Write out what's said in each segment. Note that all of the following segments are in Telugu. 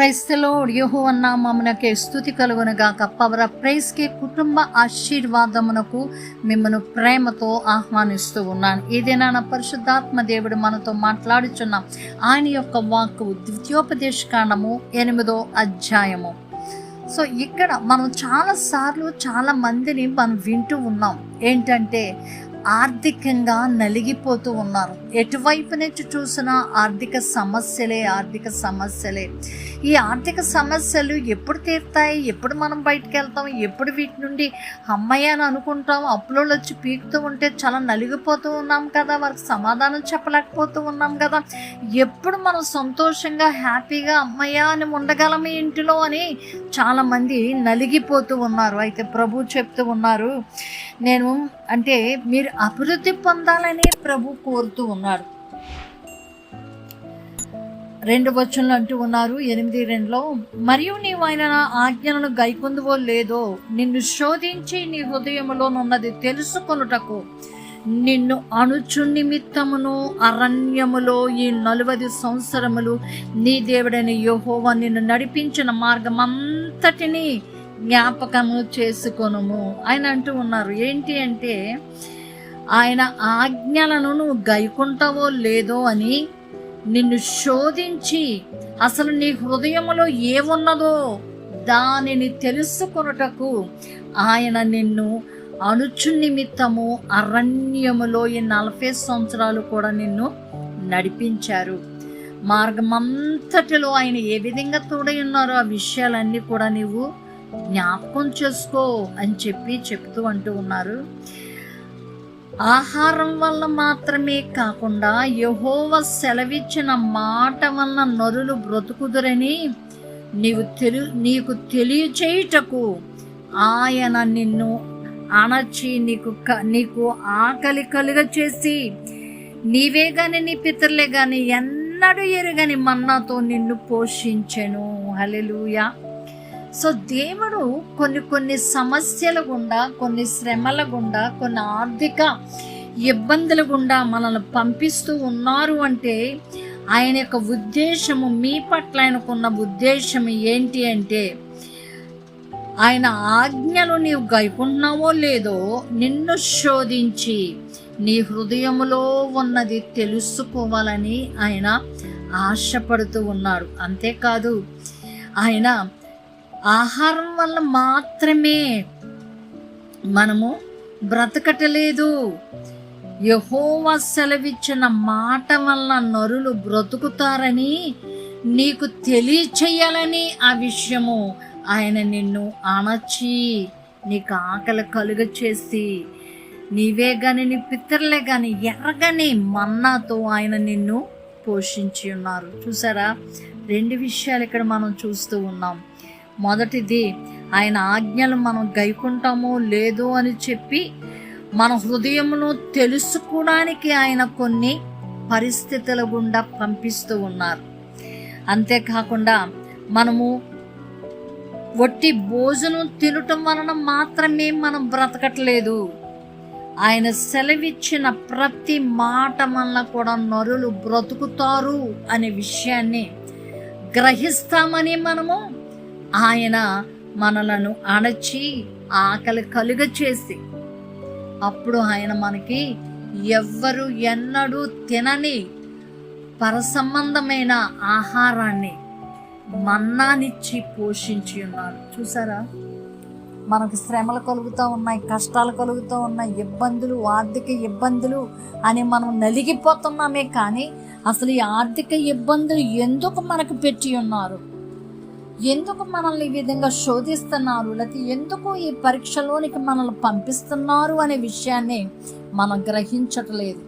క్రైస్తలో యోహో నామమునకే స్థుతి కలుగునగాక. పవర ప్రైస్కి కుటుంబ ఆశీర్వాదమునకు మిమ్మను ప్రేమతో ఆహ్వానిస్తూ ఉన్నాను. ఏదైనా నా పరిశుద్ధాత్మ దేవుడు మనతో మాట్లాడుచున్నాం ఆయన యొక్క వాక్కు ద్వితీయోపదేశకాండము ఎనిమిదో అధ్యాయము. సో ఇక్కడ మనం చాలాసార్లు చాలా మందిని మనం వింటూ ఉన్నాం. ఏంటంటే ఆర్థికంగా నలిగిపోతూ ఉన్నారు. ఎటువైపు నుంచి చూసినా ఆర్థిక సమస్యలే ఆర్థిక సమస్యలే. ఈ ఆర్థిక సమస్యలు ఎప్పుడు తీరుతాయి? ఎప్పుడు మనం బయటకు వెళ్తాం ఎప్పుడు వీటి నుండి అమ్మాయి అని అనుకుంటాం? అప్పులోళ్ళు వచ్చి పీకుతూ ఉంటే చాలా నలిగిపోతూ ఉన్నాం కదా. వారికి సమాధానం చెప్పలేకపోతూ ఉన్నాం కదా. ఎప్పుడు మనం సంతోషంగా హ్యాపీగా అమ్మయ్య అని ఉండగలం ఇంటిలో అని చాలామంది నలిగిపోతూ ఉన్నారు. అయితే ప్రభు చెప్తూ ఉన్నారు నేను అంటే మీరు అభివృద్ధి పొందాలని ప్రభు కోరుతూ ఉన్నారు రెండు వచనంలో అంటూ ఉన్నారు. ఎనిమిది రెండులో మరియు నీవు ఆయన ఆజ్ఞలను గైకొందువో లేదో నిన్ను శోధించి నీ హృదయములోనున్నది తెలుసుకొనుటకు నిన్ను అణుచు నిమిత్తమును అరణ్యములో ఈ నలువది సంవత్సరములు నీ దేవుడైన యెహోవా నిన్ను నడిపించిన మార్గం అంతటిని జ్ఞాపకము చేసుకొనుము. ఆయన అంటూ ఉన్నారు. ఏంటి అంటే ఆయన ఆజ్ఞలను నువ్వు గైకుంటావో లేదో అని నిన్ను శోధించి అసలు నీ హృదయములో ఏమున్నదో దానిని తెలుసుకొనుటకు ఆయన నిన్ను అణుచు నిమిత్తము అరణ్యములో ఈ నలభై సంవత్సరాలు కూడా నిన్ను నడిపించారు. మార్గమంతటిలో ఆయన ఏ విధంగా తోడై ఉన్నారో ఆ విషయాలన్నీ కూడా నీవు జ్ఞాపకం చేసుకో అని చెప్పి చెప్తూ అంటూ ఉన్నారు. ఆహారం వల్ల మాత్రమే కాకుండా యహోవ సెలవిచ్చిన మాట వలన నరులు బ్రతుకుదురని నీవు తెలు నీకు తెలియచేయుటకు ఆయన నిన్ను అణచి నీకు నీకు ఆకలి కలుగ చేసి నీవే గాని నీ పితరులే గాని ఎన్నడూ ఎరుగని మన్నాతో నిన్ను పోషించెను. హలెలుయా సో దేవుడు కొన్ని కొన్ని సమస్యల గుండా కొన్ని శ్రమల గుండా కొన్ని ఆర్థిక ఇబ్బందుల గుండా మనల్ని పంపిస్తూ ఉన్నారు అంటే ఆయన యొక్క ఉద్దేశము మీ పట్ల ఆయనకున్న ఉద్దేశం ఏంటి అంటే ఆయన ఆజ్ఞలు నీవు గైకుంటున్నావో లేదో నిన్ను శోధించి నీ హృదయములో ఉన్నది తెలుసుకోవాలని ఆయన ఆశపడుతూ ఉన్నాడు అంతేకాదు ఆయన ఆహారం వల్ల మాత్రమే మనము బ్రతకటలేదు. యహోవా సెలవిచ్చిన మాట వల్ల నరులు బ్రతుకుతారని నీకు తెలియచేయాలని ఆ విషయము ఆయన నిన్ను అణచి నీకు ఆకలి కలుగ చేసి నీవే గాని నీ పితరులే గాని ఎరగని మన్నాతో ఆయన నిన్ను పోషించి ఉన్నారు. చూసారా? రెండు విషయాలు ఇక్కడ మనం చూస్తూ ఉన్నాం. మొదటిది ఆయన ఆజ్ఞలు మనం గైకుంటామో లేదో అని చెప్పి మన హృదయమును తెలుసుకోవడానికి ఆయన కొన్ని పరిస్థితుల గుండా పంపిస్తూ ఉన్నారు. అంతేకాకుండా మనము ఒట్టి భోజనం తినటం వలన మాత్రమే మనం బ్రతకట్లేదు. ఆయన సెలవిచ్చిన ప్రతి మాట వల్ల కూడా నరులు బ్రతుకుతారు అనే విషయాన్ని గ్రహిస్తామని మనము ఆయన మనలను అణచి ఆకలి కలుగ చేసి అప్పుడు ఆయన మనకి ఎవ్వరు ఎన్నడూ తినని పరసంబంధమైన ఆహారాన్ని మన్నానిచ్చి పోషించి ఉన్నారు. చూసారా? మనకు శ్రమలు కలుగుతూ ఉన్నాయి కష్టాలు కలుగుతూ ఉన్నాయి ఇబ్బందులు ఆర్థిక ఇబ్బందులు అని మనం నలిగిపోతున్నామే కానీ అసలు ఈ ఆర్థిక ఇబ్బందులు ఎందుకు మనకు పెట్టి ఉన్నారు? ఎందుకు మనల్ని ఈ విధంగా శోధిస్తున్నారు? లేకపోతే ఎందుకు ఈ పరీక్షలోనికి మనల్ని పంపిస్తున్నారు అనే విషయాన్ని మనం గ్రహించట్లేదు.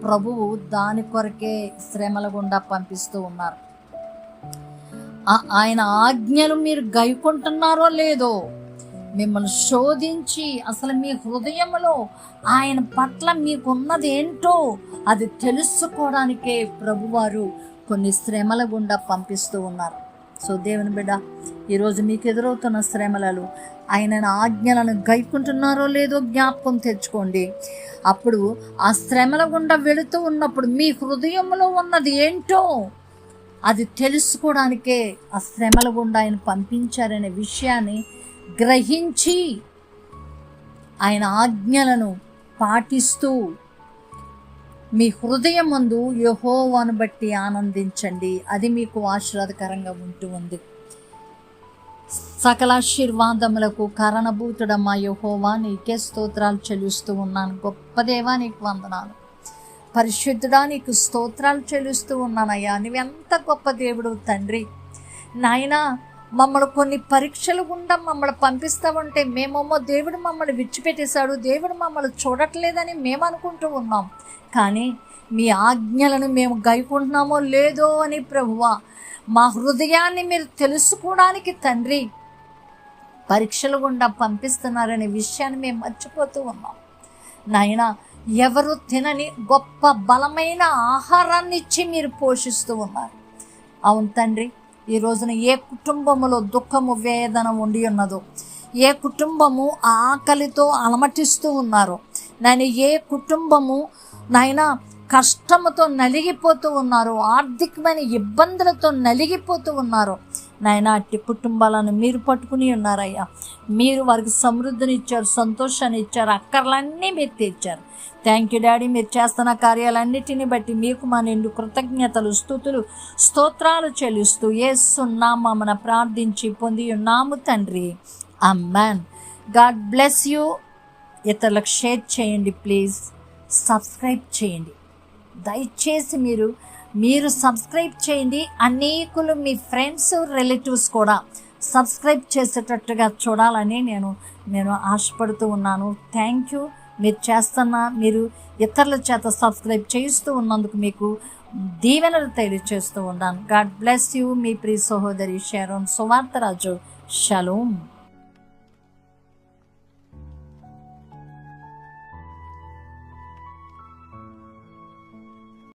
ప్రభువు దాని కొరకే శ్రమల గుండా పంపిస్తూ ఉన్నారు. ఆయన ఆజ్ఞలు మీరు గైకుంటున్నారో లేదో మిమ్మల్ని శోధించి అసలు మీ హృదయంలో ఆయన పట్ల మీకున్నది ఏంటో అది తెలుసుకోవడానికే ప్రభువారు కొన్ని శ్రమల గుండా పంపిస్తూ ఉన్నారు. సో దేవుని బిడ్డ ఈరోజు మీకు ఎదురవుతున్న శ్రమలలో ఆయన ఆజ్ఞలను గైకుంటున్నారో లేదో జ్ఞాపకం తెచ్చుకోండి. అప్పుడు ఆ శ్రమల గుండా వెళుతూ ఉన్నప్పుడు మీ హృదయంలో ఉన్నది ఏంటో అది తెలుసుకోవడానికే ఆ శ్రమల గుండా ఆయన పంపించారనే విషయాన్ని గ్రహించి ఆయన ఆజ్ఞలను పాటిస్తూ మీ హృదయం ముందు యహోవాను బట్టి ఆనందించండి. అది మీకు ఆశీర్వాదకరంగా ఉంటూ ఉంది. సకలాశీర్వాదములకు కారణభూతుడమ్మా యహోవా. నీకే స్తోత్రాలు చెల్లిస్తూ ఉన్నాను. గొప్ప దేవా నీకు వందనాలు. పరిశుద్ధుడా నీకు స్తోత్రాలు చెల్లిస్తూ ఉన్నానయ్యా. నువ్వెంత గొప్ప దేవుడు తండ్రి. నాయనా మమ్మల్ని కొన్ని పరీక్షలు గుండా మమ్మల్ని పంపిస్తామంటే మేమేమో దేవుడు మమ్మల్ని విడిచిపెట్టేశాడు దేవుడు మమ్మల్ని చూడట్లేదని మేము అనుకుంటూ ఉన్నాం. కానీ మీ ఆజ్ఞలను మేము గైకుంటున్నామో లేదో అని ప్రభువా మా హృదయాన్ని మీరు తెలుసుకోవడానికి తండ్రి పరీక్షలు గుండా పంపిస్తున్నారనే విషయాన్ని మేము మర్చిపోతూ ఉన్నాం. నాయన ఎవరు తినని గొప్ప బలమైన ఆహారాన్ని ఇచ్చి మీరు పోషిస్తూ ఉన్నారు? అవును తండ్రి ఈ రోజున ఏ కుటుంబములో దుఃఖము వేదన ఉండి ఉన్నదో ఏ కుటుంబము ఆకలితో అలమటిస్తూ ఉన్నారో నేను ఏ కుటుంబము నాయన కష్టముతో నలిగిపోతూ ఉన్నారు ఆర్థికమైన ఇబ్బందులతో నలిగిపోతూ ఉన్నారు నాయన అట్టి కుటుంబాలను మీరు పట్టుకుని ఉన్నారయ్యా. మీరు వారికి సమృద్ధిని ఇచ్చారు సంతోషాన్ని ఇచ్చారు అక్కర్లన్నీ మీరు తీర్చారు. థ్యాంక్ యూ డాడీ మీరు చేస్తున్న కార్యాలన్నిటిని బట్టి మీకు మా నిండు కృతజ్ఞతలు స్థుతులు స్తోత్రాలు చెల్లిస్తూ ఏసున్నామన ప్రార్థించి పొంది ఉన్నాము తండ్రి. అమ్మాన్ గాడ్ బ్లెస్ యూ ఇతరులకు షేర్ చేయండి ప్లీజ్ సబ్స్క్రైబ్ చేయండి. దయచేసి మీరు మీరు సబ్స్క్రైబ్ చేయండి. అనేకులు మీ ఫ్రెండ్స్ రిలేటివ్స్ కూడా సబ్స్క్రైబ్ చేసేటట్టుగా చూడాలని నేను నేను ఆశపడుతూ ఉన్నాను. థ్యాంక్ యూ మీరు చేస్తున్న మీరు ఇతరుల చేత సబ్స్క్రైబ్ చేస్తూ ఉన్నందుకు మీకు దీవెనలు తెలియచేస్తూ ఉన్నాను. గాడ్ బ్లెస్ యూ మీ ప్రియ సహోదరి షేరోన్ సువార్తరాజు. షలోమ్